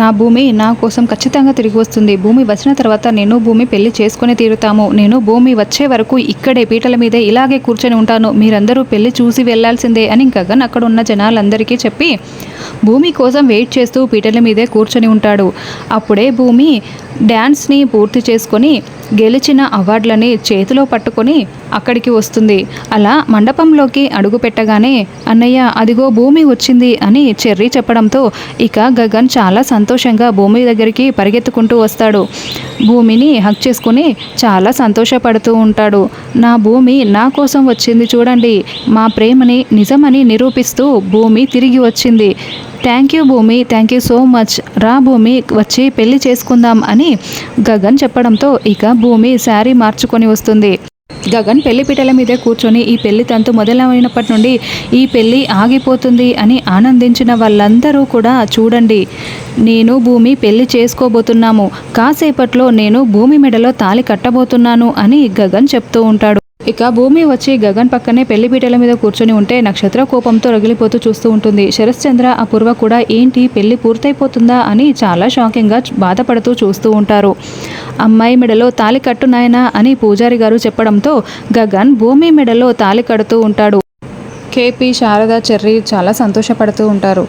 నా భూమి నా కోసం ఖచ్చితంగా తిరిగి వస్తుంది. భూమి వచ్చిన తర్వాత నేను భూమి పెళ్ళి చేసుకుని తీరుతాము. నేను భూమి వచ్చే వరకు ఇక్కడే పీటల మీదే ఇలాగే కూర్చొని ఉంటాను. మీరందరూ పెళ్ళి చూసి వెళ్ళాల్సిందే అని గగన్ అక్కడ ఉన్న జనాలందరికీ చెప్పి భూమి కోసం వెయిట్ చేస్తూ పీటల మీదే కూర్చొని ఉంటాడు. అప్పుడే భూమి డ్యాన్స్ని పూర్తి చేసుకొని గెలిచిన అవార్డులని చేతిలో పట్టుకొని అక్కడికి వస్తుంది. అలా మండపంలోకి అడుగు పెట్టగానే అన్నయ్య అదిగో భూమి వచ్చింది అని చెర్రీ చెప్పడంతో ఇక గగన్ చాలా సంతోషంగా భూమి దగ్గరికి పరిగెత్తుకుంటూ వస్తాడు. భూమిని హక్ చేసుకుని చాలా సంతోషపడుతూ ఉంటాడు. నా భూమి నా కోసం వచ్చింది చూడండి. మా ప్రేమని నిజమని నిరూపిస్తూ భూమి తిరిగి వచ్చింది. Thank you Bhumi thank you so much రా భూమి వచ్చి పెళ్ళి చేసుకుందాం అని గగన్ చెప్పడంతో ఇక భూమి శారీ మార్చుకొని వస్తుంది. గగన్ పెళ్ళి పీటల మీదే కూర్చొని ఈ పెళ్ళి తంతు మొదలైనప్పటి నుండి ఈ పెళ్ళి ఆగిపోతుంది అని ఆనందించిన వాళ్ళందరూ కూడా చూడండి. నేను భూమి పెళ్ళి చేసుకోబోతున్నాము. కాసేపట్లో నేను భూమి మెడలో తాలి కట్టబోతున్నాను అని గగన్ చెప్తూ ఉంటాడు. ఇక భూమి వచ్చి గగన్ పక్కనే పెళ్ళి పీటల మీద కూర్చొని ఉంటే నక్షత్ర కోపంతో రగిలిపోతూ చూస్తూ ఉంటుంది. శరశ్చంద్ర అపూర్వ కూడా ఏంటి పెళ్ళి పూర్తయిపోతుందా అని చాలా షాకింగ్గా బాధపడుతూ చూస్తూ ఉంటారు. అమ్మాయి మెడలో తాలి కట్టు నాయనా అని పూజారి గారు చెప్పడంతో గగన్ భూమి మెడలో తాలి కడుతూ ఉంటాడు. కేపీ శారద చెర్రీ చాలా సంతోషపడుతూ ఉంటారు.